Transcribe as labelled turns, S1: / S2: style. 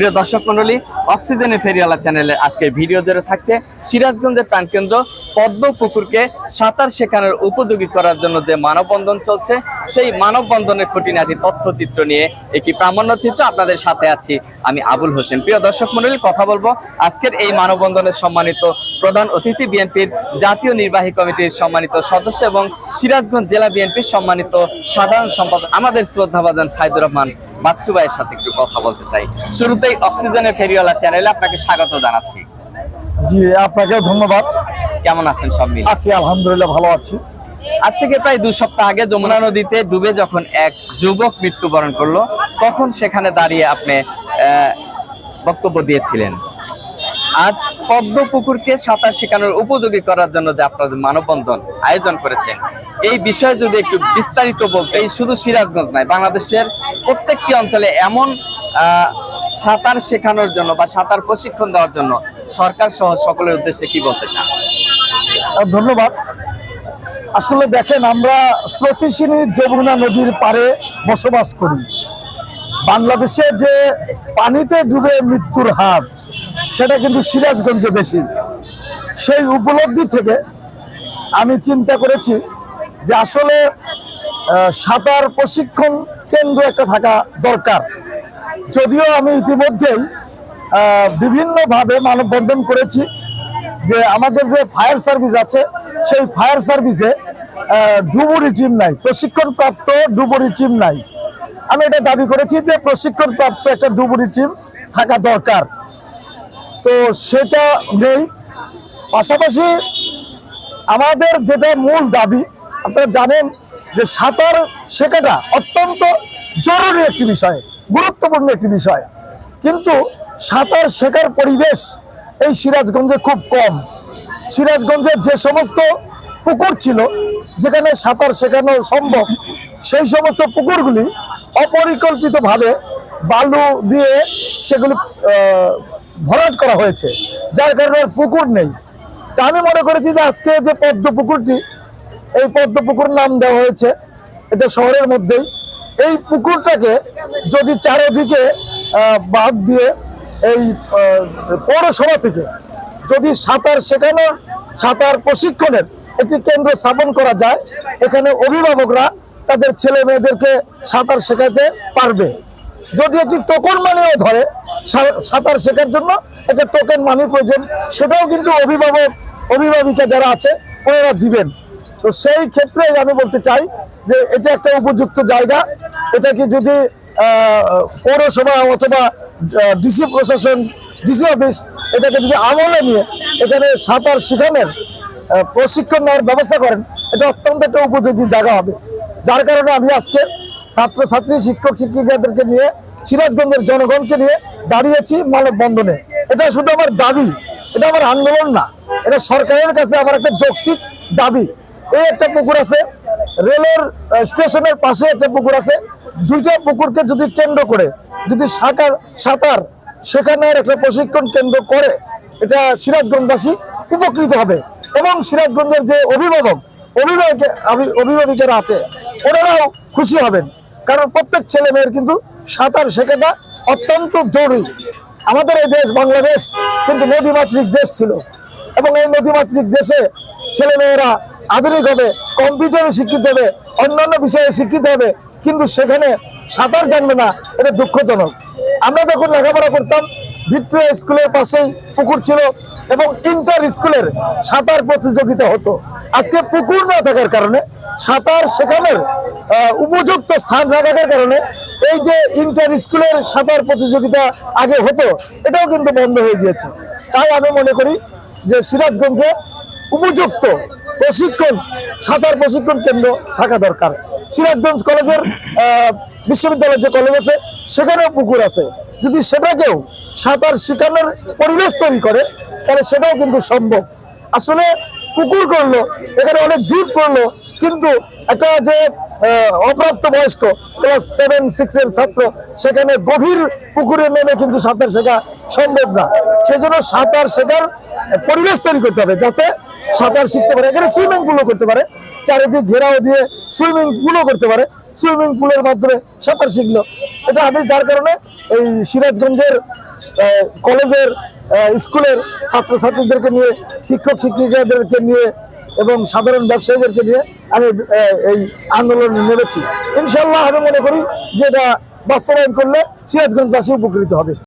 S1: প্রিয় দর্শক মন্ডলী, অক্সিজেনের ফেরিওয়ালা চ্যানেলে আজকের ভিডিও জুড়ে থাকছে সিরাজগঞ্জের প্রাণকেন্দ্র পদ্ম পুকুরকে সাঁতার শেখানোর উপযোগী করার জন্য যে মানববন্ধন চলছে, সেই মানববন্ধনের খুঁটিনাটি তথ্যচিত্র নিয়ে একটি প্রামাণ্য চিত্র আপনাদের সাথে আছি আমি আবুল হোসেন। প্রিয় দর্শক মন্ডলী, কথা বলব আজকের এই মানববন্ধনের সম্মানিত প্রধান অতিথি বিএনপির জাতীয় নির্বাহী কমিটির সম্মানিত সদস্য এবং সিরাজগঞ্জ জেলা বিএনপির সম্মানিত সাধারণ সম্পাদক আমাদের শ্রদ্ধাভাজন সাইদুর রহমান। বাচ্চু ভাইয়ের সাথে একটু কথা বলতে চাই। শুরুতেই অক্সিজেনের ফেরিওয়ালা চ্যানেলে আপনাকে স্বাগত জানাচ্ছি।
S2: জি আপনাকে ধন্যবাদ।
S1: কেমন আছেন সব মিলে?
S2: আছি আলহামদুলিল্লাহ ভালো আছি।
S1: আজ থেকে প্রায় দু সপ্তাহ আগে যমুনা নদীতে ডুবে যখন এক যুবক মৃত্যুবরণ করল তখন সেখানে দাঁড়িয়ে আপনি বক্তব্য দিয়েছিলেন। আজ পদ্ম পুকুরকে সাঁতার শেখানোর উপযোগী করার জন্য যে আপনারা মানববন্ধন আয়োজন করেছেন এই বিষয়ে যদি একটু বিস্তারিত বলতে, এই শুধু সিরাজগঞ্জ নয়, বাংলাদেশের প্রত্যেকটি অঞ্চলে এমন সাঁতার শেখানোর জন্য বা সাঁতার প্রশিক্ষণ দেওয়ার জন্য সরকার সহ সকলের উদ্দেশ্যে কি বলতে চান?
S2: ধন্যবাদ। আসলে দেখেন, আমরা স্রোতিসিনী যমুনা নদীর পারে বসবাস করি। বাংলাদেশে যে পানিতে ডুবে মৃত্যুর হার সেটা কিন্তু সিরাজগঞ্জে বেশি। সেই উপলব্ধি থেকে আমি চিন্তা করেছি যে আসলে সাঁতার প্রশিক্ষণ কেন্দ্র একটা থাকা দরকার। যদিও আমি ইতিমধ্যেই বিভিন্নভাবে মানববন্ধন করেছি যে আমাদের যে ফায়ার সার্ভিস আছে, সেই ফায়ার সার্ভিসে ডুবুরি টিম নাই, প্রশিক্ষণপ্রাপ্ত ডুবুরি টিম নাই। আমি এটা দাবি করেছি যে প্রশিক্ষণপ্রাপ্ত একটা ডুবুরি টিম থাকা দরকার। তো সেটা নেই। পাশাপাশি আমাদের যেটা মূল দাবি, আপনারা জানেন যে সাঁতার শেখাটা অত্যন্ত জরুরি একটি বিষয়, গুরুত্বপূর্ণ একটি বিষয়। কিন্তু সাঁতার শেখার পরিবেশ এই সিরাজগঞ্জে খুব কম। সিরাজগঞ্জের যে সমস্ত পুকুর ছিল, যেখানে সাঁতার শেখানো সম্ভব, সেই সমস্ত পুকুরগুলি অপরিকল্পিতভাবে বালু দিয়ে সেগুলি ভরাট করা হয়েছে, যার কারণে পুকুর নেই। তা আমি মনে করেছি যে আজকে যে পদ্ম পুকুরটি, এই পদ্ম পুকুর নাম দেওয়া হয়েছে, এটা শহরের মধ্যেই। এই পুকুরটাকে যদি চারিদিকে বাদ দিয়ে এই পৌরসভা থেকে যদি সাঁতার শেখানোর সাঁতার প্রশিক্ষণের একটি কেন্দ্র স্থাপন করা যায়, এখানে অভিভাবকরা তাদের ছেলে মেয়েদেরকে সাঁতার শেখাতে পারবে। যদি একটি টোকন মানিও ধরে সাঁতার শেখার জন্য একটা টোকেন মানি প্রয়োজন। সেটাও কিন্তু অভিভাবক, অভিভাবিকা যারা আছে, ওনারা দিবেন। তো সেই ক্ষেত্রে আমি বলতে চাই যে এটা একটা উপযুক্ত জায়গা। এটাকে যদি পৌরসভা অথবা ডিসি প্রশাসন ডিসি অফিস এটাকে যদি আমলে নিয়ে এখানে সাঁতার শেখানোর প্রশিক্ষণ নেওয়ার ব্যবস্থা করেন, এটা অত্যন্ত একটা উপযোগী জায়গা হবে। যার কারণে আমি আজকে ছাত্রছাত্রী, শিক্ষক, শিক্ষিকাদেরকে নিয়ে সিরাজগঞ্জের জনগণকে নিয়ে দাঁড়িয়েছি মানববন্ধনে। এটা শুধু আমার দাবি, এটা আমার আন্দোলন না, এটা সরকারের কাছে আমার একটা যৌক্তিক দাবি। এই একটা পুকুর আছে, রেলের স্টেশনের পাশে একটা পুকুর আছে। দুইটা পুকুরকে যদি কেন্দ্র করে, যদি সাঁতার সাঁতার সেখানের একটা প্রশিক্ষণ কেন্দ্র করে, এটা সিরাজগঞ্জবাসী উপকৃত হবে। এবং সিরাজগঞ্জের যে অভিভাবক অভিভাবক অভিভাবিকেরা আছে, ওনারাও খুশি হবেন। কারণ প্রত্যেক ছেলে মেয়ের কিন্তু সাঁতার শেখাটা অত্যন্ত জরুরি। আমাদের এই দেশ বাংলাদেশ কিন্তু নদীমাতৃক দেশ ছিল এবং এই নদীমাতৃক দেশে ছেলে মেয়েরা আধুনিক হবে, কম্পিউটারে শিক্ষিত হবে, অন্যান্য বিষয়ে শিক্ষিত হবে, কিন্তু সেখানে সাঁতার জানবে না, এটা দুঃখজনক। আমরা যখন লেখাপড়া করতাম ভিক্টোরিয়া স্কুলের পাশেই পুকুর ছিল এবং ইন্টার স্কুলের সাঁতার প্রতিযোগিতা হতো। আজকে পুকুর না থাকার কারণে সাঁতার শেখানোর উপযুক্ত স্থান না থাকার কারণে এই যে ইন্টার স্কুলের সাঁতার প্রতিযোগিতা আগে হতো, এটাও কিন্তু বন্ধ হয়ে গিয়েছে। তাই আমি মনে করি যে সিরাজগঞ্জে উপযুক্ত প্রশিক্ষণ, সাঁতার প্রশিক্ষণ কেন্দ্র থাকা দরকার। সিরাজগঞ্জ কলেজের বিশ্ববিদ্যালয়ের যে কলেজ আছে, সেখানেও পুকুর আছে। যদি সেটাকেও সাঁতার শেখানোর পরিবেশ তৈরি করে, তাহলে সেটাও কিন্তু সম্ভব। আসলে পুকুর করল, এখানে অনেক ডিপ করল, কিন্তু একটা যে অপ্রাপ্ত বয়স্ক ক্লাস সেভেন সিক্স এর ছাত্র। সেখানে গভীর পুকুরে নেমে কিন্তু সাঁতার শেখা সম্ভব না। সেই জন্য সাঁতার শেখার পরিবেশ তৈরি করতে হবে যাতে সাঁতার শিখতে পারে। এখানে সুইমিং পুলও করতে পারে। চারিদিক ঘেরাও দিয়ে সুইমিং পুলও করতে পারে। সুইমিং পুলের মাধ্যমে সাঁতার শিখলো। এটা আমি যার কারণে এই সিরাজগঞ্জের কলেজের স্কুলের ছাত্রছাত্রীদেরকে নিয়ে শিক্ষক শিক্ষিকাদেরকে নিয়ে এবং সাধারণ ব্যবসায়ীদেরকে নিয়ে আমি এই আন্দোলন নেমেছি। ইনশাল্লাহ আমি মনে করি যে এটা বাস্তবায়ন করলে সিরাজগঞ্জবাসী উপকৃত হবে।